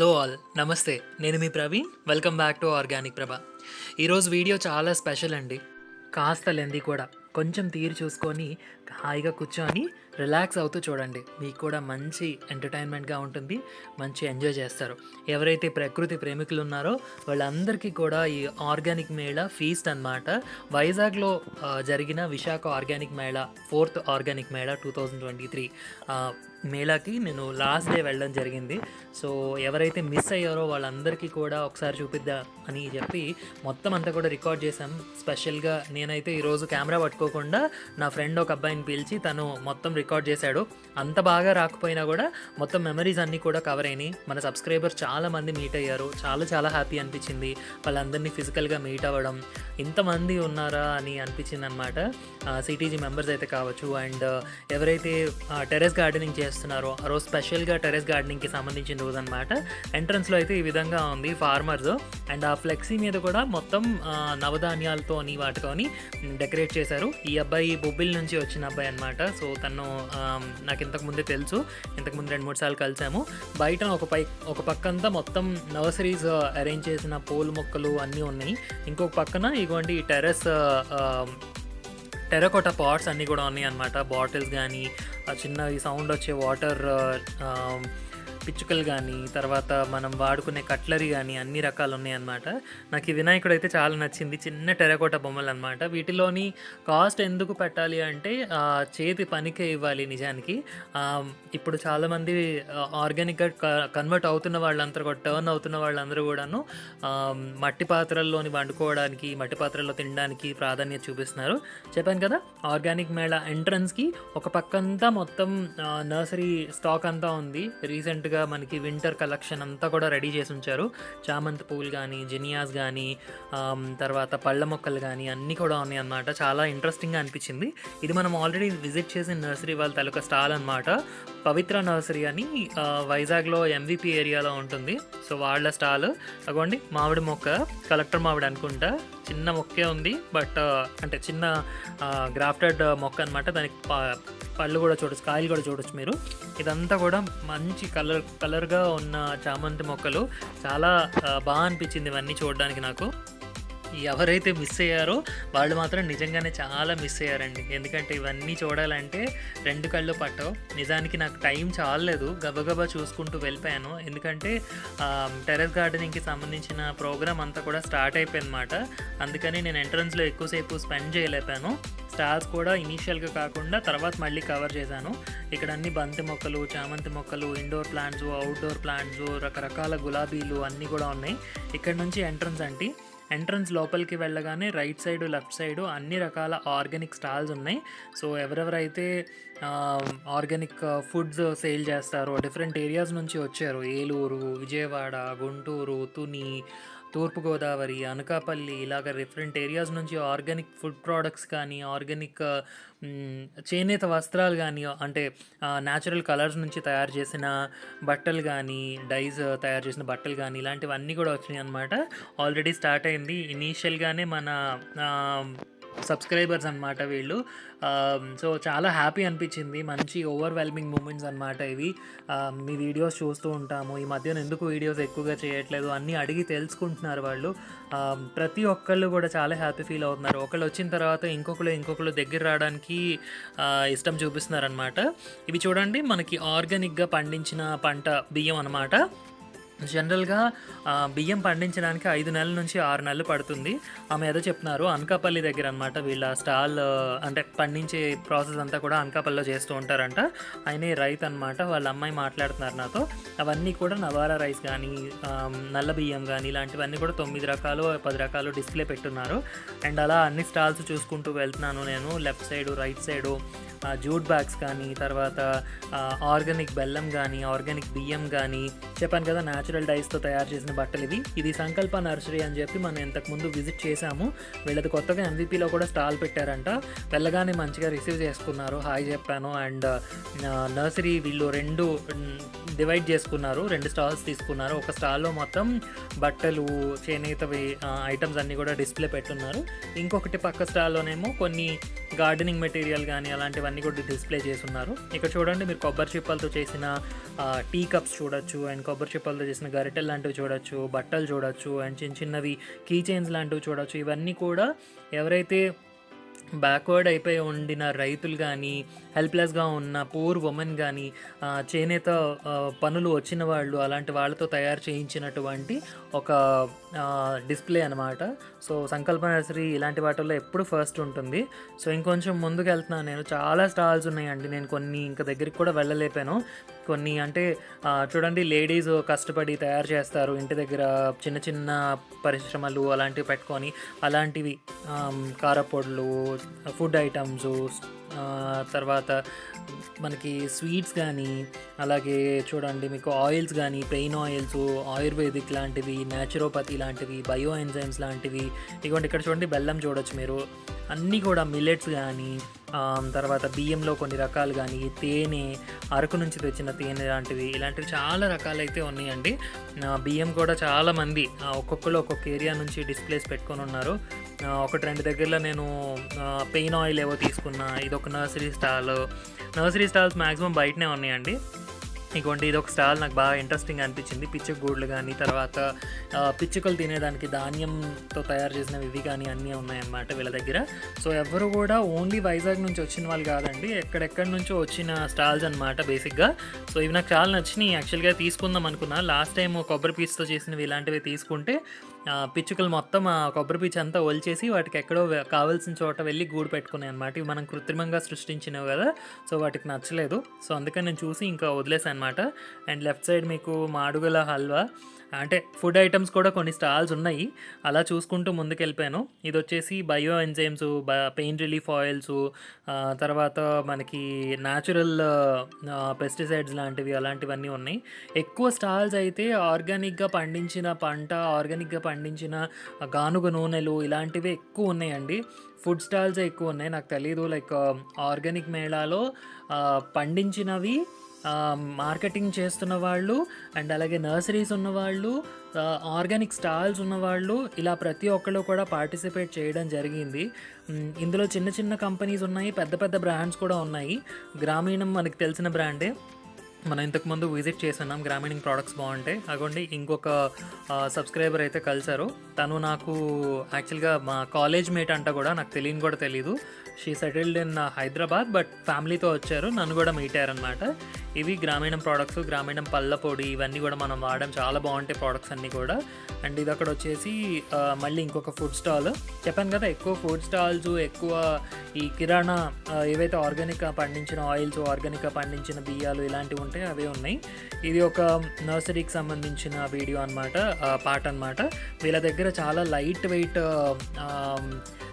Hello all నమస్తే. నేను మీ Praveen welcome back to organic Prabha. ఈరోజు వీడియో చాలా స్పెషల్ అండి. కాస్త లెంది కూడా. కొంచెం తీరు చూసుకొని హాయిగా కూర్చొని రిలాక్స్ అవుతూ చూడండి. మీకు కూడా మంచి ఎంటర్టైన్మెంట్గా ఉంటుంది. మంచి ఎంజాయ్ చేస్తారు. ఎవరైతే ప్రకృతి ప్రేమికులు ఉన్నారో వాళ్ళందరికీ కూడా ఈ ఆర్గానిక్ మేళా ఫీస్ట్ అన్నమాట. వైజాగ్లో జరిగిన Visakha organic mela fourth organic mela two thousand twenty three. మేళాకి నేను లాస్ట్ డే వెళ్ళడం జరిగింది. సో ఎవరైతే మిస్ అయ్యారో వాళ్ళందరికీ కూడా ఒకసారి చూపిద్దా అని చెప్పి మొత్తం అంతా కూడా రికార్డ్ చేశాం. స్పెషల్గా నేనైతే ఈరోజు కెమెరా పట్టుకోకుండా నా ఫ్రెండ్ ఒక అబ్బాయిని పిలిచి తను మొత్తం రికార్డ్ చేశాడు. అంత బాగా రాకపోయినా కూడా మొత్తం మెమరీస్ అన్నీ కూడా కవర్ అయినాయి. మన సబ్స్క్రైబర్ చాలా మంది మీట్ అయ్యారు. చాలా చాలా హ్యాపీ అనిపించింది. వాళ్ళందరినీ ఫిజికల్గా మీట్ అవ్వడం. ఇంతమంది ఉన్నారా అని అనిపించింది అనమాట సిటీజీ మెంబర్స్ అయితే కావచ్చు. అండ్ ఎవరైతే టెరెస్ గార్డెనింగ్ చేస్తున్నారో. ఆ రోజు స్పెషల్గా టెరెస్ గార్డెనింగ్కి సంబంధించిన రోజు అనమాట ఎంట్రన్స్లో అయితే ఈ విధంగా ఉంది ఫార్మర్స్ అండ్ ఆ ఫ్లెక్సీ మీద కూడా మొత్తం నవధాన్యాలతోని వాటితోని డెకరేట్ చేశారు. ఈ అబ్బాయి బొబ్బిల్ నుంచి వచ్చిన అబ్బాయి అనమాట సో తను నాకు ఇంతకు ముందే తెలుసు. ఇంతకు ముందు రెండు మూడు సార్లు కలిసాము. బయట ఒక పై ఒక పక్కంతా మొత్తం నర్సరీస్ అరేంజ్ చేసిన పూల మొక్కలు అన్నీ ఉన్నాయి. ఇంకొక పక్కన ఇగోండి ఈ టెర్రస్ టెరకోట పాట్స్ అన్నీ కూడా ఉన్నాయి అనమాట బాటిల్స్ కానీ చిన్న ఈ సౌండ్ వచ్చే వాటర్ పిచ్చుకలు కానీ తర్వాత మనం వాడుకునే కట్లరీ కానీ అన్ని రకాలు ఉన్నాయి అన్నమాట నాకు ఈ వినాయకుడు అయితే చాలా నచ్చింది. చిన్న టెరకోట బొమ్మలు అనమాట వీటిలోని కాస్ట్ ఎందుకు పెట్టాలి అంటే చేతి పనికే ఇవ్వాలి నిజానికి. ఇప్పుడు చాలామంది ఆర్గానిక్గా కన్వర్ట్ అవుతున్న వాళ్ళందరూ కూడా టర్న్ అవుతున్న వాళ్ళందరూ కూడాను మట్టి పాత్రల్లోని వండుకోవడానికి మట్టి పాత్రల్లో తినడానికి ప్రాధాన్యత చూపిస్తున్నారు. చెప్పాను కదా ఆర్గానిక్ మేళా ఎంట్రన్స్కి ఒక పక్కంతా మొత్తం నర్సరీ స్టాక్ అంతా ఉంది. రీసెంట్గా మనకి వింటర్ కలెక్షన్ అంతా కూడా రెడీ చేసి ఉంచారు. చామంతి పూలు కానీ జినియాస్ కానీ తర్వాత పళ్ళ మొక్కలు కానీ అన్నీ కూడా ఉన్నాయి అన్నమాట. చాలా ఇంట్రెస్టింగ్గా అనిపించింది. ఇది మనం ఆల్రెడీ విజిట్ చేసిన నర్సరీ వాళ్ళ తాలూకా స్టాల్ అన్నమాట. పవిత్ర నర్సరీ అని వైజాగ్లో ఎంవిపి ఏరియాలో ఉంటుంది. సో వాళ్ళ స్టాల్. అగోండి మామిడి మొక్క. కలెక్టర్ మామిడి అనుకుంటా. చిన్న మొక్కే ఉంది. బట్ అంటే చిన్న గ్రాఫ్టెడ్ మొక్క అనమాట దానికి ప- పళ్ళు కూడా చూడొచ్చు కాయలు కూడా చూడొచ్చు మీరు. ఇదంతా కూడా మంచి కలర్ కలర్గా ఉన్న చామంతి మొక్కలు చాలా బాగా అనిపించింది ఇవన్నీ చూడడానికి నాకు. ఎవరైతే మిస్ అయ్యారో వాళ్ళు మాత్రం నిజంగానే చాలా మిస్ అయ్యారండి. ఎందుకంటే ఇవన్నీ చూడాలంటే రెండు కళ్ళు పట్టవు. నిజానికి నాకు టైం చాలలేదు. గబగబా చూసుకుంటూ వెళ్ళిపోయాను. ఎందుకంటే టెరెస్ గార్డెనింగ్కి సంబంధించిన ప్రోగ్రామ్ అంతా కూడా స్టార్ట్ అయిపోయిందన్నమాట. అందుకని నేను ఎంట్రన్స్లో ఎక్కువసేపు స్పెండ్ చేయలేపాను స్టార్స్ కూడా ఇనీషియల్గా కాకుండా తర్వాత మళ్ళీ కవర్ చేశాను. ఇక్కడ అన్ని బంతి మొక్కలు చామంతి మొక్కలు ఇండోర్ ప్లాంట్స్ అవుట్డోర్ ప్లాంట్స్ రకరకాల గులాబీలు అన్నీ కూడా ఉన్నాయి. ఇక్కడ నుంచి ఎంట్రన్స్ అంటే ఎంట్రన్స్ లోపలికి వెళ్ళగానే రైట్ సైడ్ లెఫ్ట్ సైడ్ అన్ని రకాల ఆర్గానిక్ స్టాల్స్ ఉన్నాయి. సో ఎవరెవరైతే ఆర్గానిక్ ఫుడ్స్ సేల్ చేస్తారో డిఫరెంట్ ఏరియాస్ నుంచి వచ్చారు ఏలూరు విజయవాడ గుంటూరు తుని తూర్పుగోదావరి అనకాపల్లి ఇలాగ డిఫరెంట్ ఏరియాస్ నుంచి ఆర్గానిక్ ఫుడ్ ప్రోడక్ట్స్ కానీ ఆర్గానిక్ చేనేత వస్త్రాలు కానీ అంటే న్యాచురల్ కలర్స్ నుంచి తయారు చేసిన బట్టలు కానీ డైస్ తయారు చేసిన బట్టలు కానీ ఇలాంటివన్నీ కూడా వచ్చినాయి అనమాట ఆల్రెడీ స్టార్ట్ అయింది ఇనీషియల్గానే మన సబ్స్క్రైబర్స్ అనమాట వీళ్ళు. సో చాలా హ్యాపీ అనిపించింది. మంచి ఓవర్వెల్మింగ్ మూమెంట్స్ అనమాట ఇవి. మీ వీడియోస్ చూస్తూ ఉంటాము. ఈ మధ్యన ఎందుకు వీడియోస్ ఎక్కువగా చేయట్లేదు అన్నీ అడిగి తెలుసుకుంటున్నారు వాళ్ళు. ప్రతి ఒక్కళ్ళు కూడా చాలా హ్యాపీ ఫీల్ అవుతున్నారు. ఒకళ్ళు వచ్చిన తర్వాత ఇంకొకరు ఇంకొకరు దగ్గర రావడానికి ఇష్టం చూపిస్తున్నారు అనమాట ఇవి చూడండి మనకి ఆర్గానిక్గా పండించిన పంట బియ్యం అనమాట జనరల్గా బియ్యం పండించడానికి ఐదు నెలల నుంచి ఆరు నెలలు పడుతుంది. ఆమె ఏదో చెప్తున్నారు అనకాపల్లి దగ్గర అనమాట వీళ్ళ స్టాల్ అంటే పండించే ప్రాసెస్ అంతా కూడా అనకాపల్లిలో చేస్తూ ఉంటారంట. ఆయనే రైతు అనమాట వాళ్ళ అమ్మాయి మాట్లాడుతున్నారు నాతో. అవన్నీ కూడా నవారా రైస్ కానీ నల్ల బియ్యం కానీ ఇలాంటివన్నీ కూడా తొమ్మిది రకాలు పది రకాలు డిస్ప్లే పెట్టున్నారు. అండ్ అలా అన్ని స్టాల్స్ చూసుకుంటూ వెళ్తున్నాను నేను left side right side jute bags కానీ తర్వాత ఆర్గానిక్ బెల్లం కానీ ఆర్గానిక్ బియ్యం కానీ చెప్పాను కదా న్యాచురల్ డైస్తో తయారు చేసిన బట్టలు ఇవి. ఇది సంకల్ప నర్సరీ అని చెప్పి మనం ఇంతకుముందు విజిట్ చేశాము. వీళ్ళది కొత్తగా ఎంవీపీలో కూడా స్టాల్ పెట్టారంట. వెళ్ళగానే మంచిగా రిసీవ్ చేసుకున్నారు. హాయ్ చెప్పాను. అండ్ నర్సరీ వీళ్ళు రెండు డివైడ్ చేసుకున్నారు. రెండు స్టాల్స్ తీసుకున్నారు. ఒక స్టాల్లో మొత్తం బట్టలు చేనేతవి ఐటమ్స్ అన్నీ కూడా డిస్ప్లే పెట్టున్నారు. ఇంకొకటి పక్క స్టాల్లోనేమో కొన్ని గార్డెనింగ్ మెటీరియల్ కానీ అలాంటివన్నీ కూడా డిస్ప్లే చేసి ఉన్నారు ఇక్కడ చూడండి మీరు కొబ్బరి చిప్పలతో చేసిన టీ కప్స్ చూడొచ్చు. అండ్ కొబ్బరి చిప్పలతో చేసిన గరిటెలు లాంటివి చూడొచ్చు బట్టలు చూడొచ్చు అండ్ చిన్న చిన్నవి కీ చైన్స్ లాంటివి చూడొచ్చు. ఇవన్నీ కూడా ఎవరైతే బ్యాక్వర్డ్ అయిపోయి ఉండిన రైతులు కానీ హెల్ప్లెస్గా ఉన్న పూర్ ఉమెన్ కానీ చేనేత పనులు వచ్చిన వాళ్ళు అలాంటి వాళ్ళతో తయారు చేయించినటువంటి ఒక డిస్ప్లే అనమాట సో సంకల్ప నర్సరీ ఇలాంటి వాటిల్లో ఎప్పుడు ఫస్ట్ ఉంటుంది. సో ఇంకొంచెం ముందుకు వెళ్తున్నాను నేను. చాలా స్టాల్స్ ఉన్నాయండి. నేను కొన్ని ఇంకా దగ్గరికి కూడా వెళ్ళలేపాను. కొన్ని అంటే చూడండి లేడీస్ కష్టపడి తయారు చేస్తారు. ఇంటి దగ్గర చిన్న చిన్న పరిశ్రమలు అలాంటివి పెట్టుకొని అలాంటివి కారపొడులు ఫుడ్ ఐటమ్స్ తర్వాత మనకి స్వీట్స్ కానీ అలాగే చూడండి మీకు ఆయిల్స్ కానీ పెయిన్ ఆయిల్స్ ఆయుర్వేదిక్ లాంటివి న్యాచురోపతి లాంటివి బయో ఎంజైమ్స్ లాంటివి ఇటువంటి ఇక్కడ చూడండి బెల్లం చూడొచ్చు మీరు. అన్నీ కూడా మిల్లెట్స్ కానీ తర్వాత బియ్యంలో కొన్ని రకాలు కానీ తేనె అరకు నుంచి తెచ్చిన తేనె లాంటివి ఇలాంటివి చాలా రకాలైతే ఉన్నాయండి. బియ్యం కూడా చాలామంది ఒక్కొక్కరు ఒక్కొక్క ఏరియా నుంచి డిస్ప్లేస్ పెట్టుకొని ఉన్నారు. ఒకటి రెండు దగ్గరలో నేను పెయిన్ ఆయిల్ ఏవో తీసుకున్నా ఇది ఒక nursery stall. Nursery stalls maximum బయటనే ఉన్నాయండి. ఇదిగోండి ఇది ఒక స్టాల్ నాకు బాగా ఇంట్రెస్టింగ్ అనిపించింది. పిచ్చుక గూడ్లు కానీ తర్వాత పిచ్చుకలు తినేదానికి ధాన్యంతో తయారు చేసినవి ఇవి కానీ అన్నీ ఉన్నాయన్నమాట వీళ్ళ దగ్గర. సో ఎవరు కూడా ఓన్లీ వైజాగ్ నుంచి వచ్చిన వాళ్ళు కాదండి ఎక్కడెక్కడి నుంచో వచ్చిన స్టాల్స్ అనమాట బేసిక్గా. సో ఇవి నాకు చాలా నచ్చినాయి. యాక్చువల్గా తీసుకుందాం అనుకున్నా. లాస్ట్ టైం కొబ్బరి పీచుతో చేసినవి ఇలాంటివి తీసుకుంటే పిచ్చుకలు మొత్తం ఆ కొబ్బరి పిచ్చి అంతా ఒలిచేసి వాటికి ఎక్కడో కావాల్సిన చోట వెళ్ళి గూడు పెట్టుకున్నాయి అనమాట ఇవి మనం కృత్రిమంగా సృష్టించినవి కదా. సో వాటికి నచ్చలేదు. సో అందుకని నేను చూసి ఇంకా వదిలేసాను అనమాట అండ్ లెఫ్ట్ సైడ్ మీకు మాడుగుల హల్వా. అంటే ఫుడ్ ఐటమ్స్ కూడా కొన్ని స్టాల్స్ ఉన్నాయి. అలా చూసుకుంటూ ముందుకెళ్ళిపోయాను. ఇది వచ్చేసి bio enzymes pain relief oils తర్వాత మనకి న్యాచురల్ పెస్టిసైడ్స్ లాంటివి అలాంటివన్నీ ఉన్నాయి. ఎక్కువ స్టాల్స్ అయితే ఆర్గానిక్గా పండించిన పంట ఆర్గానిక్గా పండించిన గానుగ నూనెలు ఇలాంటివి ఎక్కువ ఉన్నాయండి. ఫుడ్ స్టాల్స్ ఎక్కువ ఉన్నాయి. నాకు తెలీదు. లైక్ ఆర్గానిక్ మేళాలో పండించినవి మార్కెటింగ్ చేస్తున్న వాళ్ళు అండ్ అలాగే నర్సరీస్ ఉన్నవాళ్ళు ఆర్గానిక్ స్టాల్స్ ఉన్నవాళ్ళు ఇలా ప్రతి ఒక్కళ్ళు కూడా పార్టిసిపేట్ చేయడం జరిగింది. ఇందులో చిన్న చిన్న కంపెనీస్ ఉన్నాయి పెద్ద పెద్ద బ్రాండ్స్ కూడా ఉన్నాయి. గ్రామీణం మనకు తెలిసిన బ్రాండే. మనం ఇంతకుముందు విజిట్ చేస్తున్నాం గ్రామీణ ప్రోడక్ట్స్ బాగుంటాయి అగోండి ఇంకొక సబ్స్క్రైబర్ అయితే కలిసారు తను నాకు యాక్చువల్గా మా కాలేజ్ మేట్ అంట కూడా నాకు తెలియని కూడా తెలీదు. She settled in Hyderabad but ఫ్యామిలీతో వచ్చారు. నన్ను కూడా మీట్ అయ్యారనమాట ఇవి గ్రామీణం ప్రోడక్ట్స్ గ్రామీణం పళ్ళ పొడి ఇవన్నీ కూడా మనం వాడడం చాలా బాగుంటాయి ప్రోడక్ట్స్ అన్నీ కూడా. అండ్ ఇది అక్కడ వచ్చేసి మళ్ళీ ఇంకొక ఫుడ్ స్టాల్ చెప్పాను కదా ఎక్కువ ఫుడ్ స్టాల్స్ ఎక్కువ ఈ కిరాణా ఏవైతే ఆర్గానిక్గా పండించిన ఆయిల్స్ ఆర్గానిక్గా పండించిన బియ్యాలు ఇలాంటివి ఉంటాయి అవే ఉన్నాయి. ఇది ఒక నర్సరీకి సంబంధించిన వీడియో అనమాట పార్ట్ అనమాట వీళ్ళ దగ్గర చాలా లైట్ వెయిట్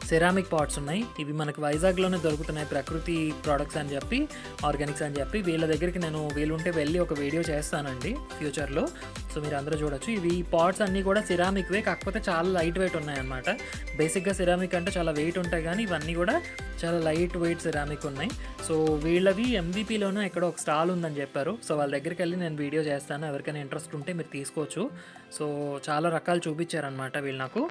సెరామిక్ పాట్స్ ఉన్నాయి. ఇవి మనకు వైజాగ్లోనే దొరుకుతున్నాయి ప్రకృతి ప్రోడక్ట్స్ అని చెప్పి ఆర్గానిక్స్ అని చెప్పి. వీళ్ళ దగ్గరికి నేను వీలుంటే వెళ్ళి ఒక వీడియో చేస్తానండి ఫ్యూచర్లో సో మీరు అందరూ చూడొచ్చు. ఇవి పాట్స్ అన్నీ కూడా సిరామిక్వే కాకపోతే చాలా లైట్ వెయిట్ ఉన్నాయన్నమాట. బేసిక్గా సిరామిక్ అంటే చాలా వెయిట్ ఉంటాయి కానీ ఇవన్నీ కూడా చాలా లైట్ వెయిట్ సిరామిక్ ఉన్నాయి. సో వీళ్ళవి ఎంబీపీలోనూ ఎక్కడ ఒక స్టాల్ ఉందని చెప్పారు. సో వాళ్ళ దగ్గరికి వెళ్ళి నేను వీడియో చేస్తాను. ఎవరికైనా ఇంట్రెస్ట్ ఉంటే మీరు తీసుకోవచ్చు. సో చాలా రకాలు చూపించారనమాట వీళ్ళు నాకు.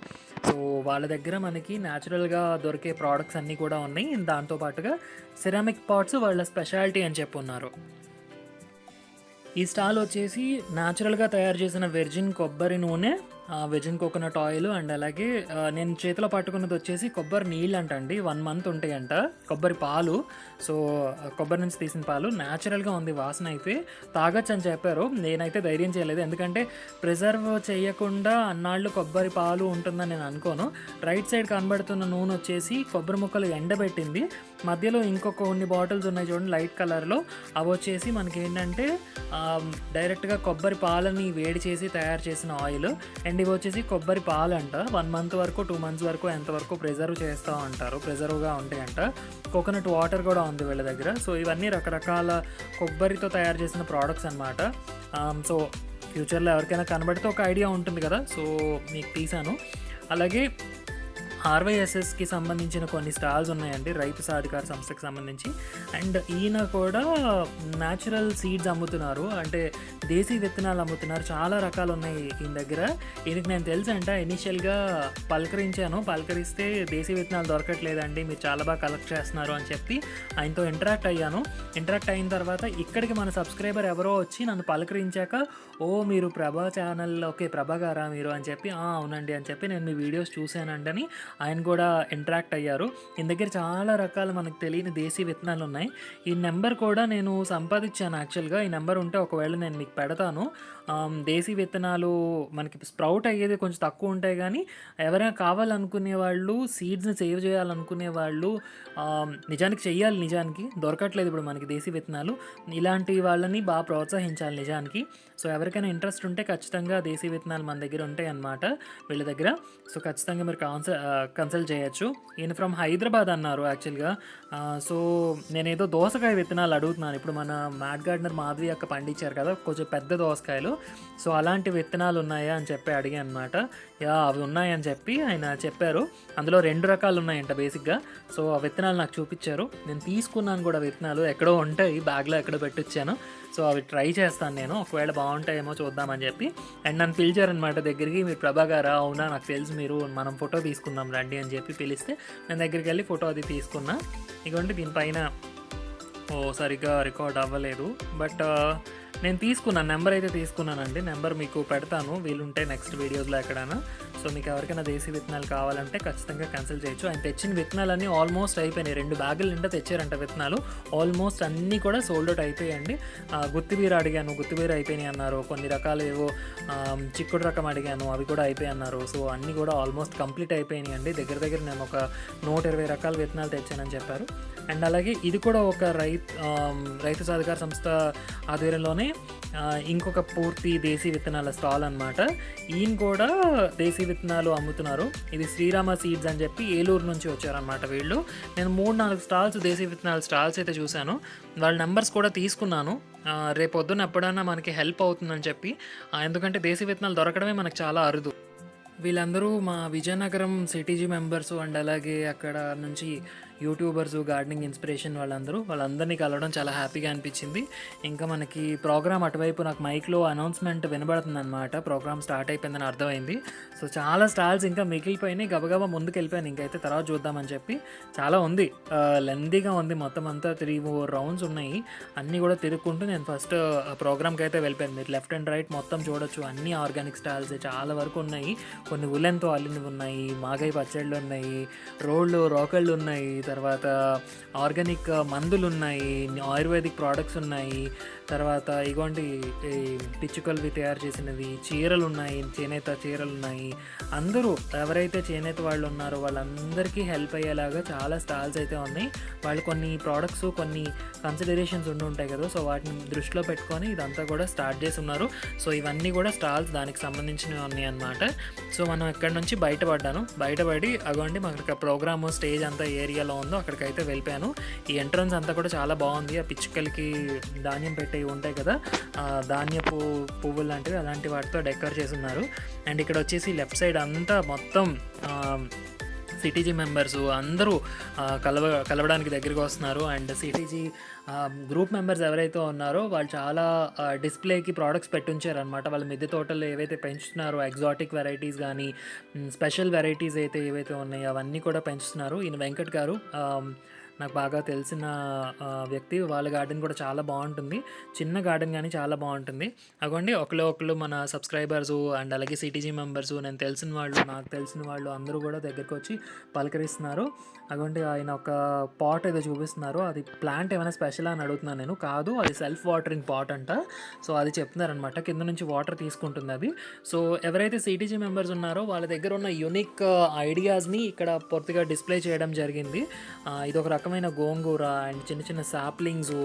సో వాళ్ళ దగ్గర మనకి న్యాచురల్గా దొరికే ప్రోడక్ట్స్ అన్నీ కూడా ఉన్నాయి. దాంతో పాటుగా సిరామిక్ పాట్స్ వాళ్ళ స్పెషాలిటీ అని చెప్పున్నారు ఈ స్టాల్ వచ్చేసి న్యాచురల్గా తయారు చేసిన వెర్జిన్ కొబ్బరి నూనె వెర్జిన్ కోకోనట్ ఆయిల్ అండ్ అలాగే నేను చేతిలో పట్టుకున్నది వచ్చేసి కొబ్బరి నీళ్ళు అంటండి వన్ మంత్ ఉంటాయంట. కొబ్బరి పాలు. సో కొబ్బరి నుంచి తీసిన పాలు. న్యాచురల్గా ఉంది వాసన అయితే. తాగొచ్చు అని చెప్పారు. నేనైతే ధైర్యం చేయలేదు. ఎందుకంటే ప్రిజర్వ్ చేయకుండా అన్నాళ్ళు కొబ్బరి పాలు ఉంటుందని నేను అనుకోను. రైట్ సైడ్ కనబడుతున్న నూనె వచ్చేసి కొబ్బరి ముక్కలు ఎండబెట్టింది. మధ్యలో ఇంకొక కొన్ని బాటిల్స్ ఉన్నాయి చూడండి లైట్ కలర్లో. అవి వచ్చేసి మనకి ఏంటంటే డైరెక్ట్గా కొబ్బరి పాలని వేడి చేసి తయారు చేసిన ఆయిల్. అండ్ ఇవి వచ్చేసి కొబ్బరి పాలు అంట వన్ మంత్ వరకు టూ మంత్స్ వరకు ఎంతవరకు ప్రిజర్వ్ చేస్తూ ఉంటారు ప్రిజర్వ్గా ఉంటాయంట కోకోనట్ వాటర్ కూడా ఉంది వీళ్ళ దగ్గర. సో ఇవన్నీ రకరకాల కొబ్బరితో తయారు చేసిన ప్రోడక్ట్స్ అనమాట సో ఫ్యూచర్లో ఎవరికైనా కనబడితే ఒక ఐడియా ఉంటుంది కదా. సో మీకు తీసాను. అలాగే ఆర్వైఎస్ఎస్కి సంబంధించిన కొన్ని స్టాల్స్ ఉన్నాయండి రైతు సాధికార సంస్థకి సంబంధించి. అండ్ ఈయన కూడా న్యాచురల్ సీడ్స్ అమ్ముతున్నారు అంటే దేశీ విత్తనాలు అమ్ముతున్నారు చాలా రకాలు ఉన్నాయి ఈయన దగ్గర. ఈయనకి నేను తెలుసు అంట ఇనిషియల్గా పలకరించాను పలకరిస్తే దేశీ విత్తనాలు దొరకట్లేదండి మీరు చాలా బాగా కలెక్ట్ చేస్తున్నారు అని చెప్పి ఆయనతో ఇంటరాక్ట్ అయ్యాను. ఇంటరాక్ట్ అయిన తర్వాత ఇక్కడికి మన సబ్స్క్రైబర్ ఎవరో వచ్చి నన్ను పలకరించాక ఓ మీరు ప్రభా ఛానల్ ఓకే ప్రభా గారా మీరు? అని చెప్పి అవునండి అని చెప్పి నేను మీ వీడియోస్ చూశానండి అని ఆయన కూడా ఇంటరాక్ట్ అయ్యారు. ఈయన దగ్గర చాలా రకాల మనకు తెలియని దేశీ విత్తనాలు ఉన్నాయి. ఈ నెంబర్ కూడా నేను సంపాదించాను యాక్చువల్గా. ఈ నెంబర్ ఉంటే ఒకవేళ నేను మీకు పెడతాను. దేశీ విత్తనాలు మనకి స్ప్రౌట్ అయ్యేది కొంచెం తక్కువ ఉంటాయి కానీ ఎవరైనా కావాలనుకునే వాళ్ళు సీడ్స్ని సేవ్ చేయాలనుకునే వాళ్ళు నిజానికి చెయ్యాలి నిజానికి. దొరకట్లేదు ఇప్పుడు మనకి దేశీ విత్తనాలు. ఇలాంటి వాళ్ళని బాగా ప్రోత్సహించాలి నిజానికి. సో ఎవరికైనా ఇంట్రెస్ట్ ఉంటే ఖచ్చితంగా దేశీ విత్తనాలు మన దగ్గర ఉంటాయి అన్నమాట వీళ్ళ దగ్గర. సో ఖచ్చితంగా మీరు కాన్సల్ కన్సల్ట్ చేయొచ్చు. ఈయన ఫ్రమ్ హైదరాబాద్ అన్నారు యాక్చువల్గా. సో నేనేదో దోసకాయ విత్తనాలు అడుగుతున్నాను. ఇప్పుడు మన మ్యాట్ గార్డనర్ మాధవి అక్క పండించారు కదా కొంచెం పెద్ద దోసకాయలు. సో అలాంటి విత్తనాలు ఉన్నాయా అని చెప్పి అడిగాను అనమాట యా అవి ఉన్నాయని చెప్పి ఆయన చెప్పారు. అందులో రెండు రకాలు ఉన్నాయంట బేసిక్గా. సో ఆ విత్తనాలు నాకు చూపించారు. నేను తీసుకున్నాను కూడా విత్తనాలు. ఎక్కడో ఉంటాయి బ్యాగ్లో ఎక్కడో పెట్టించాను సో అవి ట్రై చేస్తాను నేను. ఒకవేళ బాగుంటాయేమో చూద్దామని చెప్పి. అండ్ నన్ను పిలిచారనమాట దగ్గరికి. మీరు ప్రభా గారా? అవునా? నాకు తెలుసు మీరు. మనం ఫోటో తీసుకుందాం రండి అని చెప్పి పిలిస్తే నేను దగ్గరికి వెళ్ళి ఫోటో అది తీసుకున్నా. ఇదిగోండి దీనిపైన ఓ సరిగ్గా రికార్డ్ అవ్వలేదు. బట్ నేను తీసుకున్నాను నెంబర్ అయితే తీసుకున్నానండి. నెంబర్ మీకు పెడతాను. వీలుంటే నెక్స్ట్ వీడియోస్లో ఎక్కడైనా. సో మీకు ఎవరికైనా దేశీ విత్తనాలు కావాలంటే ఖచ్చితంగా క్యాన్సిల్ చేయొచ్చు. ఆయన తెచ్చిన విత్తనాలన్నీ ఆల్మోస్ట్ అయిపోయినాయి. రెండు బ్యాగులు నిండా తెచ్చారంట విత్తనాలు. ఆల్మోస్ట్ అన్నీ కూడా సోల్డ్ అవుట్ అయిపోయాయండి. గుత్తిబీర అడిగాను. గుత్తిబీర అయిపోయినాయి అన్నారు. కొన్ని రకాలు ఏవో చిక్కుడు రకం అడిగాను. అవి కూడా అయిపోయి అన్నారు. సో అన్నీ కూడా ఆల్మోస్ట్ కంప్లీట్ అయిపోయినాయి అండి దగ్గర దగ్గర నేను ఒక నూట ఇరవై రకాల విత్తనాలు తెచ్చానని చెప్పారు. అండ్ అలాగే ఇది కూడా ఒక రైతు రైతు సాధికార సంస్థ ఆధ్వర్యంలోనే ఆ, ఇంకొక పూర్తి దేశీ విత్తనాల స్టాల్ అన్నమాట. ఈయన కూడా దేశీ విత్తనాలు అమ్ముతున్నారు. ఇది శ్రీరామ సీడ్స్ అని చెప్పి ఏలూరు నుంచి వచ్చారనమాట వీళ్ళు. నేను మూడు నాలుగు స్టాల్స్ దేశీ విత్తనాల స్టాల్స్ అయితే చూశాను. వాళ్ళ నెంబర్స్ కూడా తీసుకున్నాను. రేపొద్దున ఎప్పుడైనా మనకి హెల్ప్ అవుతుందని చెప్పి. ఎందుకంటే దేశీ విత్తనాలు దొరకడమే మనకు చాలా అరుదు. వీళ్ళందరూ మా విజయనగరం సిటీజీ మెంబర్స్ అండ్ అలాగే అక్కడ నుంచి యూట్యూబర్స్ గార్డెనింగ్ ఇన్స్పిరేషన్ వాళ్ళందరూ వాళ్ళందరినీ కలవడం చాలా హ్యాపీగా అనిపించింది. ఇంకా మనకి ప్రోగ్రామ్ అటువైపు నాకు మైక్లో అనౌన్స్మెంట్ వినబడుతుంది అనమాట ప్రోగ్రామ్ స్టార్ట్ అయిపోయిందని అర్థమైంది. సో చాలా స్టాల్స్ ఇంకా మిగిలిపోయినాయి. గబగబా ముందుకు వెళ్ళిపోయాను ఇంకైతే తర్వాత చూద్దామని చెప్పి చాలా ఉంది. లెందీగా ఉంది. మొత్తం అంతా త్రీ ఫోర్ రౌండ్స్ ఉన్నాయి. అన్నీ కూడా తిరుక్కుంటూ నేను ఫస్ట్ ప్రోగ్రామ్కి అయితే వెళ్ళిపోయాను. మీరు లెఫ్ట్ అండ్ రైట్ మొత్తం చూడొచ్చు. అన్ని ఆర్గానిక్ స్టాల్స్ చాలా వరకు ఉన్నాయి. కొన్ని ఉలెన్తో అల్లినవి ఉన్నాయి. మాగాయి పచ్చళ్ళు ఉన్నాయి. రోళ్ళు రోకళ్ళు ఉన్నాయి. తర్వాత ఆర్గానిక్ మందులు ఉన్నాయి ఆయుర్వేదిక్ ప్రోడక్ట్స్ ఉన్నాయి తర్వాత ఇగోండి ఈ పిచ్చుకలవి తయారు చేసినవి చీరలు ఉన్నాయి చేనేత చీరలు ఉన్నాయి అందరూ ఎవరైతే చేనేత వాళ్ళు ఉన్నారో వాళ్ళందరికీ హెల్ప్ అయ్యేలాగా చాలా స్టాల్స్ అయితే ఉన్నాయి. వాళ్ళు కొన్ని ప్రోడక్ట్స్ కొన్ని కన్సిడరేషన్స్ ఉండి ఉంటాయి కదా సో వాటిని దృష్టిలో పెట్టుకొని ఇదంతా కూడా స్టార్ట్ చేసి ఉన్నారు సో ఇవన్నీ కూడా స్టాల్స్ దానికి సంబంధించినవి ఉన్నాయి అన్నమాట. సో మనం ఇక్కడ నుంచి బయటపడ్డాను? బయటపడి అగోండి మనకి ప్రోగ్రామ్ స్టేజ్ అంతా ఏరియాలో ఉందో అక్కడికైతే వెళ్ళిపోయాను. ఈ ఎంట్రన్స్ అంతా కూడా చాలా బాగుంది. ఆ పిచ్చుకలకి ధాన్యం పెట్టేవి ఉంటాయి కదా. ధాన్యపు పువ్వులు లాంటివి అలాంటి వాటితో డెకర్ చేసి ఉన్నారు అండ్ ఇక్కడ వచ్చేసి లెఫ్ట్ సైడ్ అంతా మొత్తం సిటీజీ మెంబర్స్ అందరూ కలవ కలవడానికి దగ్గరికి వస్తున్నారు. అండ్ సిటీజీ గ్రూప్ మెంబర్స్ ఎవరైతే ఉన్నారో వాళ్ళు చాలా డిస్ప్లేకి ప్రోడక్ట్స్ పెట్టుంచారనమాట వాళ్ళ మిద్దె తోటలు ఏవైతే పెంచుతున్నారో ఎగ్జాటిక్ వెరైటీస్ కానీ స్పెషల్ వెరైటీస్ అయితే ఏవైతే ఉన్నాయో అవన్నీ కూడా పెంచుతున్నారు. ఈయన వెంకట్ గారు నాకు బాగా తెలిసిన వ్యక్తి. వాళ్ళ గార్డెన్ కూడా చాలా బాగుంటుంది. చిన్న గార్డెన్ కానీ చాలా బాగుంటుంది. అగోండి ఒకళ్ళు ఒకళ్ళు మన సబ్స్క్రైబర్స్ అండ్ అలాగే సిటీజీ మెంబర్స్ నేను తెలిసిన వాళ్ళు నాకు తెలిసిన వాళ్ళు అందరూ కూడా దగ్గరికి వచ్చి పలకరిస్తున్నారు. అటువంటి ఆయన ఒక పాట్ ఏదో చూపిస్తున్నారు. అది ప్లాంట్ ఏమైనా స్పెషల్ అని అడుగుతున్నాను నేను. కాదు అది సెల్ఫ్ వాటరింగ్ పాట్ అంట. సో అది చెప్తున్నారనమాట కింద నుంచి వాటర్ తీసుకుంటుంది అది. సో ఎవరైతే సిటీజీ మెంబర్స్ ఉన్నారో వాళ్ళ దగ్గర ఉన్న యునిక్ ఐడియాస్ని ఇక్కడ పూర్తిగా డిస్ప్లే చేయడం జరిగింది. ఇది ఒక రకమైన గోంగూర అండ్ చిన్న చిన్న సాప్లింగ్స్.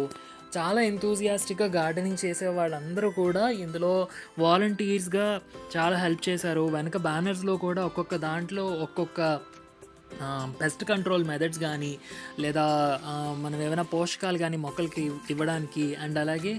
చాలా ఎంతూజియాస్టిక్గా గార్డెనింగ్ చేసే వాళ్ళందరూ కూడా ఇందులో వాలంటీర్స్గా చాలా హెల్ప్ చేశారు. వెనక బ్యానర్స్లో కూడా ఒక్కొక్క దాంట్లో ఒక్కొక్క పెస్ట్ కంట్రోల్ మెథడ్స్ కానీ లేదా మనం ఏమైనా పోషకాలు కానీ మొక్కలకి ఇవ్వడానికి అండ్ అలాగే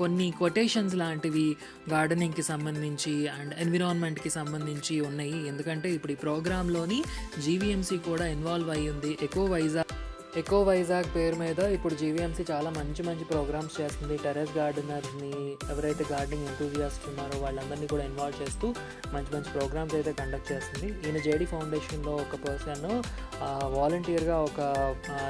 కొన్ని కొటేషన్స్ లాంటివి గార్డెనింగ్కి సంబంధించి అండ్ ఎన్విరాన్మెంట్కి సంబంధించి ఉన్నాయి. ఎందుకంటే ఇప్పుడు ఈ ప్రోగ్రాంలోని జీవీఎంసీ కూడా ఇన్వాల్వ్ అయ్యి ఉంది ఎకో వైజాగ్ ఎకో వైజాగ్ పేరు మీద ఇప్పుడు జీవీఎంసీ చాలా మంచి మంచి ప్రోగ్రామ్స్ చేస్తుంది. టెరెస్ గార్డెనర్స్ని ఎవరైతే గార్డెనింగ్ ఎంతూజియాస్ట్ ఉన్నారో వాళ్ళందరినీ కూడా ఇన్వాల్వ్ చేస్తూ మంచి మంచి ప్రోగ్రామ్స్ అయితే కండక్ట్ చేస్తుంది. ఈయన జేడీ ఫౌండేషన్లో ఒక పర్సన్ వాలంటీర్గా ఒక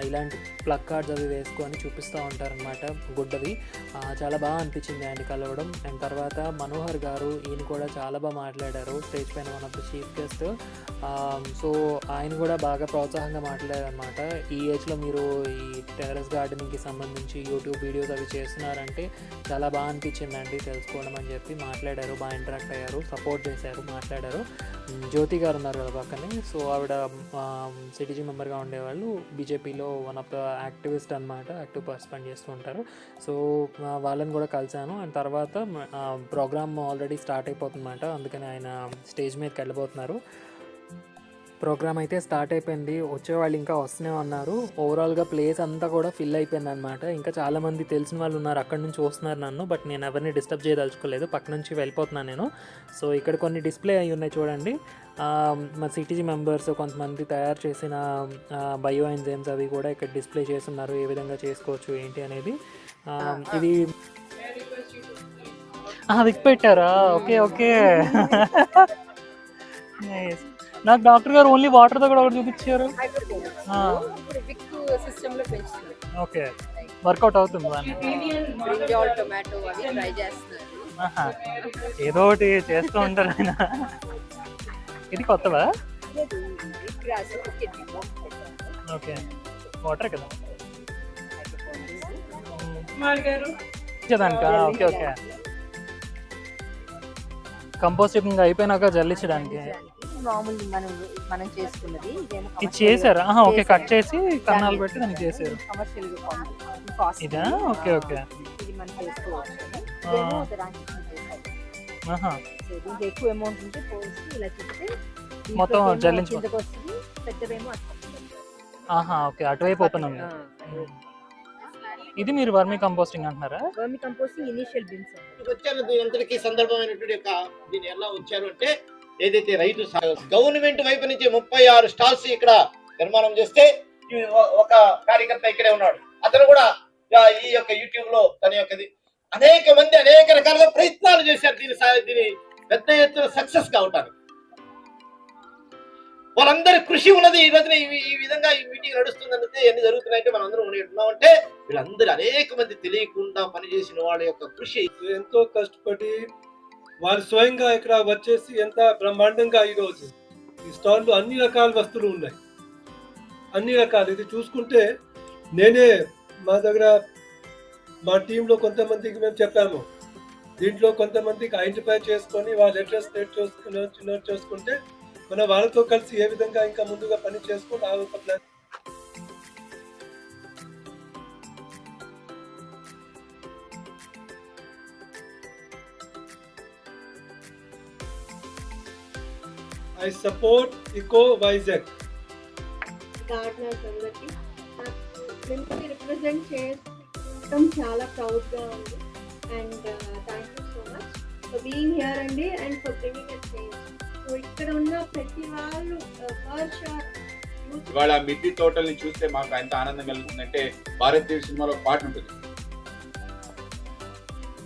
ఇలాంటి ప్లగ్ కార్డ్స్ అవి వేసుకొని చూపిస్తూ ఉంటారనమాట గుడ్డవి. అవి చాలా బాగా అనిపించింది ఆయన కలవడం. అండ్ తర్వాత మనోహర్ గారు ఈయన కూడా చాలా బాగా మాట్లాడారు. స్టేజ్ పైన one of the chief guest so ఆయన కూడా బాగా ప్రోత్సాహంగా మాట్లాడారు అనమాట ఈ ఏజ్లో మీరు ఈ టెర్రస్ గార్డెనింగ్కి సంబంధించి యూట్యూబ్ వీడియోస్ అవి చేస్తున్నారంటే చాలా బాగా అనిపించిందండి తెలుసుకోవడం అని చెప్పి మాట్లాడారు బాగా ఇంటరాక్ట్ అయ్యారు సపోర్ట్ చేశారు మాట్లాడారు. జ్యోతి గారు ఉన్నారు కదా పక్కనే సో ఆవిడ సిటీజీ మెంబర్గా ఉండేవాళ్ళు బీజేపీలో వన్ ఆఫ్ ద యాక్టివిస్ట్ అనమాట యాక్టివ్ పార్టిసిపెంట్ చేస్తూ ఉంటారు. సో వాళ్ళని కూడా కలిశాను. అండ్ తర్వాత ప్రోగ్రామ్ ఆల్రెడీ స్టార్ట్ అయిపోతుందన్నమాట అందుకని ఆయన స్టేజ్ మీదకి వెళ్ళబోతున్నారు. ప్రోగ్రామ్ అయితే స్టార్ట్ అయిపోయింది. వచ్చేవాళ్ళు ఇంకా వస్తూనే ఉన్నారు. ఓవరాల్గా ప్లేస్ అంతా కూడా ఫిల్ అయిపోయింది అనమాట ఇంకా చాలామంది తెలిసిన వాళ్ళు ఉన్నారు. అక్కడ నుంచి వస్తున్నారు నన్ను. బట్ నేను ఎవరిని డిస్టర్బ్ చేయదలుచుకోలేదు. పక్క నుంచి వెళ్ళిపోతున్నాను నేను. సో ఇక్కడ కొన్ని డిస్ప్లే అయి ఉన్నాయి చూడండి. మా సిటీజీ మెంబర్స్ కొంతమంది తయారు చేసిన బయో ఎంజైమ్స్ అవి కూడా ఇక్కడ డిస్ప్లే చేస్తున్నారు. ఏ విధంగా చేసుకోవచ్చు ఏంటి అనేది. ఇది విక్ పెట్టారా? Okay okay. Nice. నాకు డాక్టర్ గారు ఓన్లీ వాటర్తో కూడా ఒకటి చూపించారు. ఓకే. వర్కౌట్ అవుతుంది. ఏదో ఒకటి చేస్తూ ఉంటారు ఆయన. ఇది కొత్తవా? ఓకే. వాటర్ కదా? Okay okay. కంపోస్టింగ్ అయిపోయినాక జల్లించడానికి. మామూలు మనం మనం చేసుకున్నది ఇది చేశారా? ఓకే కట్ చేసి కన్నాలు పెట్టి దానికి చేశారు. కమర్షియల్ ఇదా ఓకే ఓకే. ఇది మనం చేసుకోవచ్చు ఎక్కువ అమౌంట్ ఉంటే పోసి ఇలా మొత్తం జల్లించు- పెద్దవేమో ఆహా ఓకే అటువైపు ఓపెన్ ఉంది. ఇది మీరు వర్మీ కంపోస్టింగ్ అంటున్నారా? వర్మి కంపోస్టింగ్ ఇనిషియల్ బిన్స్ వచ్చారు. దీని సందర్భమైనటువంటి యొక్క దీన్ని ఎలా వచ్చారు అంటే ఏదైతే రైతు గవర్నమెంట్ వైపు నుంచి ముప్పై ఆరు స్టాల్స్ ఇక్కడ నిర్మాణం చేస్తే ఒక కార్యకర్త ఇక్కడే ఉన్నాడు. అతను కూడా ఈ యొక్క యూట్యూబ్లో తన యొక్క అనేక మంది అనేక రకాలుగా ప్రయత్నాలు చేశారు. దీని దీని పెద్ద ఎత్తున సక్సెస్గా ఉంటారు. వాళ్ళందరి కృషి ఉన్నది ఈ రోజున ఈ- విధంగా ఈ మీటింగ్ నడుస్తుందంటే ఎన్ని జరుగుతున్నాయంటే మనం అందరం ఉన్నామంటే వీళ్ళందరూ అనేక మంది తెలియకుండా పనిచేసిన వాళ్ళ యొక్క కృషి. ఎంతో కష్టపడి వారు స్వయంగా ఇక్కడ వచ్చేసి ఎంత బ్రహ్మాండంగా ఈరోజు ఈ స్టాల్లో అన్ని రకాల వస్తువులు ఉన్నాయి. అన్ని రకాలు. ఇది చూసుకుంటే నేనే మా దగ్గర మా టీంలో కొంతమందికి మేము చెప్పాము. దీంట్లో కొంతమందికి ఐడెంటిఫై చేసుకొని వాళ్ళ అడ్రస్ నోట్ నోట్ చేసుకుంటే మన వాళ్ళతో కలిసి ఏ విధంగా ఇంకా ముందుగా పని చేసుకుంటూ ఆ ఒక plan I support eco Vizag gardeners అందరికి మిమ్మల్ని రిప్రజెంట్ చేయడం చాలా ప్రౌడ్గా ఉంది. And thank you so much for being here అండి and for bringing a change ఇక్కడ ఉన్న ప్రతి వాళ్ళు ఇవాళ మిద్దె తోటల్ని చూస్తే మాకు ఎంత ఆనందం కలుగుతుందంటే భారతీయ సినిమాలో ఒక పాట ఉంటుంది.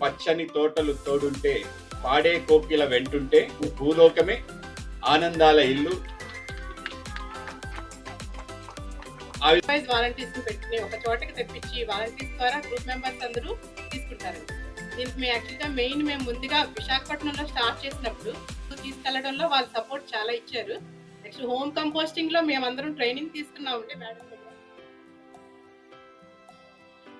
పచ్చని తోటలు తోడుంటే పాడే కోకిల వెంటుంటే భూలోకమే ఆనందాల ఇల్లు. వాలంటీర్స్ పెట్టి ఒక చోటకి తెప్పించి వాలంటీర్స్ ద్వారా గ్రూప్ మెంబర్స్ అందరూ తీసుకుంటారు. దీనికి మేము యాక్చువల్గా మెయిన్ మేము ముందుగా విశాఖపట్నంలో స్టార్ట్ చేసినప్పుడు తీసుకెళ్ళడంలో వాళ్ళు సపోర్ట్ చాలా ఇచ్చారు. నెక్స్ట్ హోమ్ కంపోస్టింగ్లో మేమందరం ట్రైనింగ్ తీసుకున్నాం అంటే మేడం దగ్గర.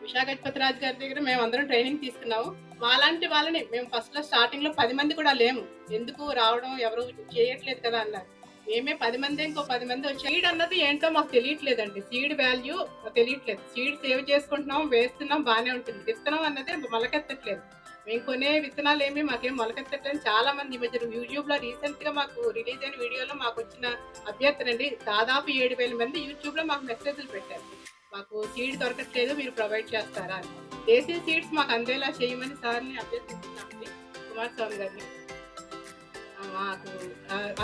విశాఖపతి గారి దగ్గర మేము అందరం ట్రైనింగ్ తీసుకున్నాము. మాలాంటి వాళ్ళని మేము ఫస్ట్లో స్టార్టింగ్లో పది మంది కూడా లేము. ఎందుకు రావడం ఎవరు చేయట్లేదు కదా అన్నారు. మేమే పది మంది ఇంకో పది మంది వచ్చి సీడ్ అన్నది ఏంటో మాకు తెలియట్లేదండి. సీడ్ వాల్యూ తెలియట్లేదు. సీడ్ సేవ్ చేసుకుంటున్నాం వేస్తున్నాం బాగానే ఉంటుంది. విత్తనం అన్నది మొలకెత్తట్లేదు. మేము కొనే విత్తనాలు ఏమి మాకేం మొలకెత్తట్లేదు. చాలా మంది ఈ మధ్య యూట్యూబ్లో రీసెంట్గా మాకు రిలీజ్ అయిన వీడియోలో మాకు వచ్చిన అభ్యర్థన అండి. దాదాపు ఏడు వేల మంది యూట్యూబ్లో మాకు మెసేజ్లు పెట్టారు. మాకు సీడ్ దొరకట్లేదు మీరు ప్రొవైడ్ చేస్తారా అని. దేశీయ సీడ్స్ మాకు అందేలా చేయమని సార్ని అభ్యర్థిస్తున్నామండి. కుమారస్వామి గారిని. మాకు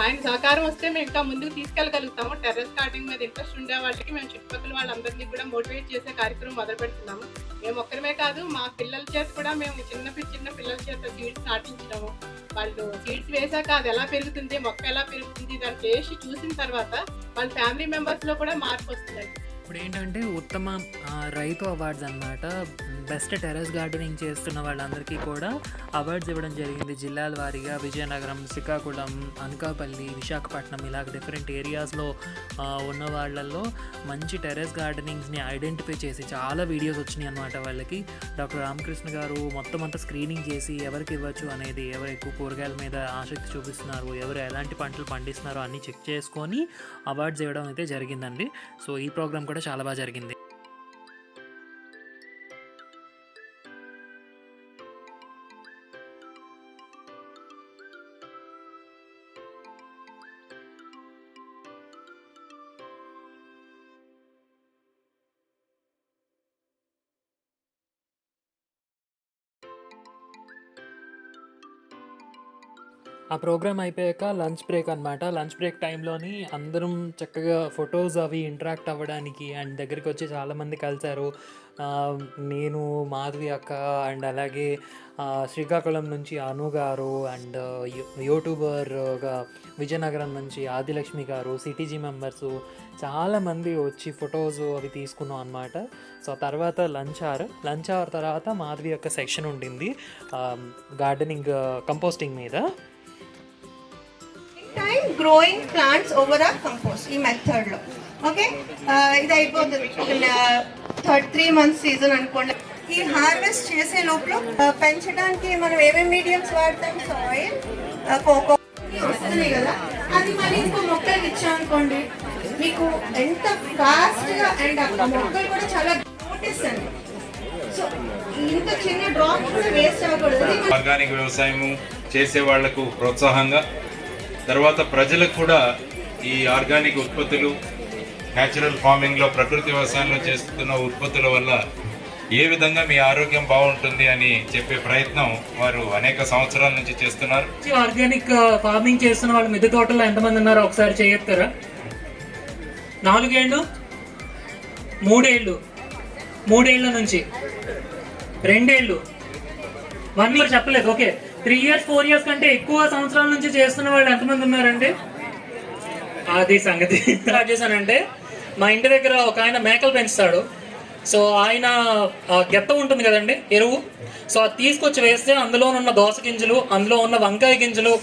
ఆయన సహకారం వస్తే మేము ఇంకా ముందుకు తీసుకెళ్ళగలుగుతాము. టెర్రస్ గార్డెనింగ్ మీద ఇంట్రెస్ట్ ఉండే వాళ్ళకి మేము చుట్టుపక్కల వాళ్ళందరినీ కూడా మోటివేట్ చేసే కార్యక్రమం మొదలు పెడుతున్నాము. మేము ఒక్కరమే కాదు మా పిల్లల చేత కూడా మేము చిన్న చిన్న పిల్లల చేత సీడ్స్ నాటించడము వాళ్ళు సీడ్స్ వేసాక అది ఎలా పెరుగుతుంది మొక్క ఎలా పెరుగుతుంది దాన్ని చేసి చూసిన తర్వాత వాళ్ళ ఫ్యామిలీ మెంబర్స్లో కూడా మార్పు వస్తుందండి ఇప్పుడు ఏంటంటే ఉత్తమ రైతు అవార్డ్స్ అన్నమాట. బెస్ట్ టెర్రస్ గార్డెనింగ్ చేస్తున్న వాళ్ళందరికీ కూడా అవార్డ్స్ ఇవ్వడం జరిగింది. జిల్లాల వారీగా విజయనగరం శ్రీకాకుళం అనకాపల్లి విశాఖపట్నం ఇలాగ డిఫరెంట్ ఏరియాస్లో ఉన్న వాళ్ళల్లో మంచి టెర్రస్ గార్డెనింగ్స్ని ఐడెంటిఫై చేసి చాలా వీడియోస్ వచ్చినాయి అనమాట వాళ్ళకి. డాక్టర్ రామకృష్ణ గారు మొత్తం అంతా స్క్రీనింగ్ చేసి ఎవరికి ఇవ్వచ్చు అనేది ఎవరు ఎక్కువ కూరగాయల మీద ఆసక్తి చూపిస్తున్నారు ఎవరు ఎలాంటి పంటలు పండిస్తున్నారో అన్నీ చెక్ చేసుకొని అవార్డ్స్ ఇవ్వడం అయితే జరిగిందండి. సో ఈ ప్రోగ్రామ్ కూడా చాలా బాగా జరిగింది. ఆ ప్రోగ్రామ్ అయిపోయాక లంచ్ బ్రేక్ అనమాట లంచ్ బ్రేక్ టైంలోని అందరం చక్కగా ఫొటోస్ అవి ఇంటరాక్ట్ అవ్వడానికి అండ్ దగ్గరికి వచ్చి చాలామంది కలిశారు. నేను మాధవి అక్క అండ్ అలాగే శ్రీకాకుళం నుంచి అను గారు అండ్ యూట్యూబర్గా విజయనగరం నుంచి ఆదిలక్ష్మి గారు సిటీజీ మెంబర్స్ చాలామంది వచ్చి ఫొటోస్ అవి తీసుకున్నాం అనమాట సో తర్వాత లంచ్ అవర్ లంచ్ అవర్ తర్వాత మాధవి యొక్క సెక్షన్ ఉండింది. గార్డెనింగ్ కంపోస్టింగ్ మీద. గ్రోయింగ్ ప్లాంట్స్ ఓవర్ ఆ కంపోస్ట్ ఈ మెథడ్లో. ఓకే uh, ఇది అయిపోతుంది థర్డ్ త్రీ మంత్స్ సీజన్ అనుకోండి. ఈ హార్వెస్ట్ చేసే లోపల uh, పెంచడానికి మనం ఏమేమి మీడియంస్ వాడతాం? సాయిల్ uh, కోకో వస్తున్నాయి కదా. అది మరి ఇంకో మొక్కలకి ఇచ్చామనుకోండి మీకు ఎంత ఫాస్ట్గా అండ్ ఆ మొక్కలు కూడా చాలా నోటీస్ అండి సో ఇంత చిన్న డ్రాప్ కూడా వేస్ట్ అవ్వకూడదు. ఆర్గానిక్ వ్యవసాయము చేసే వాళ్ళకు ప్రోత్సాహంగా తర్వాత ప్రజలకు కూడా ఈ ఆర్గానిక్ ఉత్పత్తులు న్యాచురల్ ఫార్మింగ్లో ప్రకృతి వ్యవసాయంలో చేస్తున్న ఉత్పత్తుల వల్ల ఏ విధంగా మీ ఆరోగ్యం బాగుంటుంది అని చెప్పే ప్రయత్నం వారు అనేక సంవత్సరాల నుంచి చేస్తున్నారు. ఆర్గానిక్ ఫార్మింగ్ చేస్తున్న వాళ్ళు మిద్దె తోటలో ఎంతమంది ఉన్నారో ఒకసారి చేయొస్తారా? నాలుగేళ్ళు? మూడేళ్ళు? మూడేళ్ళ నుంచి? రెండేళ్ళు? వన్ ఇయర్ చెప్పలేదు okay. Three years four years కంటే ఎక్కువ సంవత్సరాల నుంచి చేస్తున్న వాళ్ళు ఎంతమంది ఉన్నారండి? అది సంగతి. స్టార్ట్ చేశానంటే మా ఇంటి దగ్గర ఒక ఆయన మేకలు పెంచుతాడు. సో ఆయన గెత్త ఉంటుంది కదండి ఎరువు. సో అది తీసుకొచ్చి వేస్తే అందులో ఉన్న దోస గింజలు అందులో ఉన్న వంకాయ గింజలు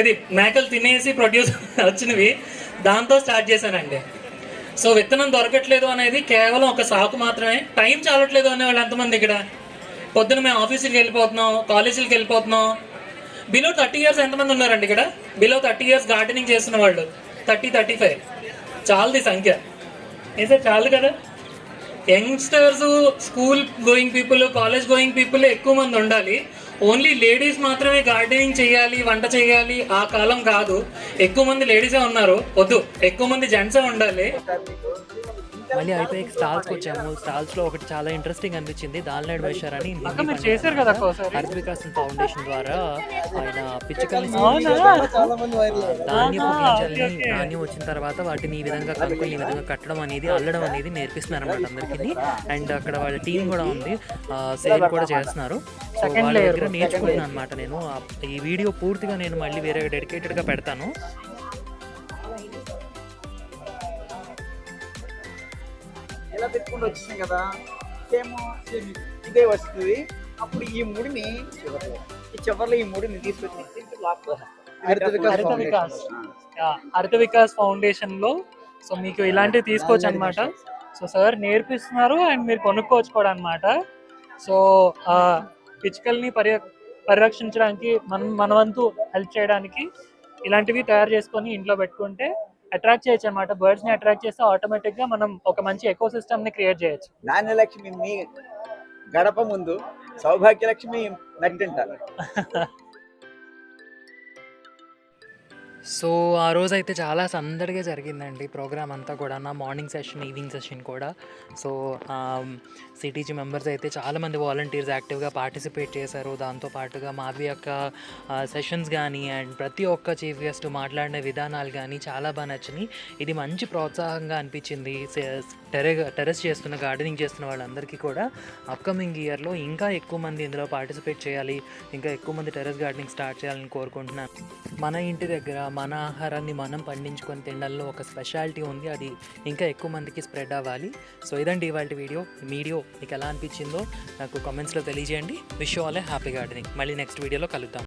ఏది మేకలు తినేసి ప్రొడ్యూస్ వచ్చినవి దాంతో స్టార్ట్ చేశానండి. సో విత్తనం దొరకట్లేదు అనేది కేవలం ఒక సాకు మాత్రమే. టైం చాలట్లేదు అనే వాళ్ళు ఎంతమంది ఇక్కడ? పొద్దున మేము ఆఫీసులకి వెళ్ళిపోతున్నాం కాలేజీలకు వెళ్ళిపోతున్నాం. బిలో థర్టీ ఇయర్స్ ఎంతమంది ఉన్నారండి ఇక్కడ? బిలో థర్టీ ఇయర్స్ గార్డెనింగ్ చేస్తున్న వాళ్ళు. థర్టీ థర్టీ ఫైవ్ చాలది సంఖ్య. అయితే చాలు కదా? Youngsters school going people college going people ఎక్కువ మంది ఉండాలి. ఓన్లీ లేడీస్ మాత్రమే గార్డెనింగ్ చేయాలి వంట చేయాలి ఆ కాలం కాదు. ఎక్కువ మంది లేడీసే ఉన్నారు. వద్దు ఎక్కువ మంది జెంట్సే ఉండాలి. మళ్ళీ అయిపోయి స్టాల్స్కి వచ్చాము. స్టాల్స్లో ఒకటి చాలా ఇంట్రెస్టింగ్ అనిపించింది. దాల్నాడు వేశారు అని మీరు చేశారు కదా హరిత వికాస్ ఫౌండేషన్ ద్వారా ఆయన పిచ్చుకల్ని గింజల్ని ధాన్యం వచ్చిన తర్వాత వాటిని ఈ విధంగా కనుక్కొని ఈ విధంగా కట్టడం అనేది అల్లడం అనేది నేర్పిస్తున్నారు అనమాట అందరికీ. అండ్ అక్కడ వాళ్ళ టీం కూడా ఉంది. సేల్ కూడా చేస్తున్నారు. సో వాళ్ళ దగ్గర నేర్చుకుంటున్నాను అనమాట నేను. ఈ వీడియో పూర్తిగా నేను మళ్ళీ వేరే డెడికేటెడ్గా పెడతాను. ఎలా పెట్టుకుంటూ వచ్చేసాం కదా సేమ్ ఇదే వస్తుంది. అప్పుడు ఈ ముడిని ఈ చివరిలో ఈ ముడిని తీసుకొచ్చి హరిత వికాస్ హరిత వికాస్ ఫౌండేషన్. లో సో మీకు ఇలాంటివి తీసుకోవచ్చు అనమాట సో సార్ నేర్పిస్తున్నారు అండ్ మీరు కొనుక్కోవచ్చు కూడా అనమాట సో ఆ పిచ్చుకల్ని పర్య పరిరక్షించడానికి మనం మన వంతు హెల్ప్ చేయడానికి ఇలాంటివి తయారు చేసుకొని ఇంట్లో పెట్టుకుంటే అట్రాక్ట్ చేయొచ్చు అనమాట బర్డ్స్ని అట్రాక్ట్ చేస్తే ఆటోమేటిక్గా మనం ఒక మంచి ఎకో సిస్టమ్ని క్రియేట్ చేయొచ్చు. నాణ్యలక్ష్మి మీ గడప ముందు సౌభాగ్యలక్ష్మి నట్టింట సో ఆ రోజు అయితే చాలా సందడిగా జరిగిందండి ప్రోగ్రామ్ అంతా కూడా. నా మార్నింగ్ సెషన్ ఈవినింగ్ సెషన్ కూడా. సో సిటీజీ మెంబర్స్ అయితే చాలామంది వాలంటీర్స్ యాక్టివ్గా పార్టిసిపేట్ చేశారు. దాంతో పాటుగా మావి యొక్క సెషన్స్ కానీ అండ్ ప్రతి ఒక్క చీఫ్ గెస్ట్ మాట్లాడిన విధానాలు కానీ చాలా బాగా నచ్చినాయి. ఇది మంచి ప్రోత్సాహంగా అనిపించింది. టెరె టెరెస్ చేస్తున్న గార్డెనింగ్ చేస్తున్న వాళ్ళందరికీ కూడా అప్కమింగ్ ఇయర్లో ఇంకా ఎక్కువ మంది ఇందులో పార్టిసిపేట్ చేయాలి. ఇంకా ఎక్కువ మంది టెరెస్ గార్డెనింగ్ స్టార్ట్ చేయాలని కోరుకుంటున్నాను. మన ఇంటి దగ్గర మన ఆహారాన్ని మనం పండించుకొని తినడంలో ఒక స్పెషాలిటీ ఉంది. అది ఇంకా ఎక్కువ మందికి స్ప్రెడ్ అవ్వాలి. సో ఇదండి ఇవాళ వీడియో. మీడియో వీడియో మీకు ఎలా అనిపించిందో నాకు కామెంట్స్లో తెలియజేయండి. Wish all happy gardening. మళ్ళీ నెక్స్ట్ వీడియోలో కలుద్దాం.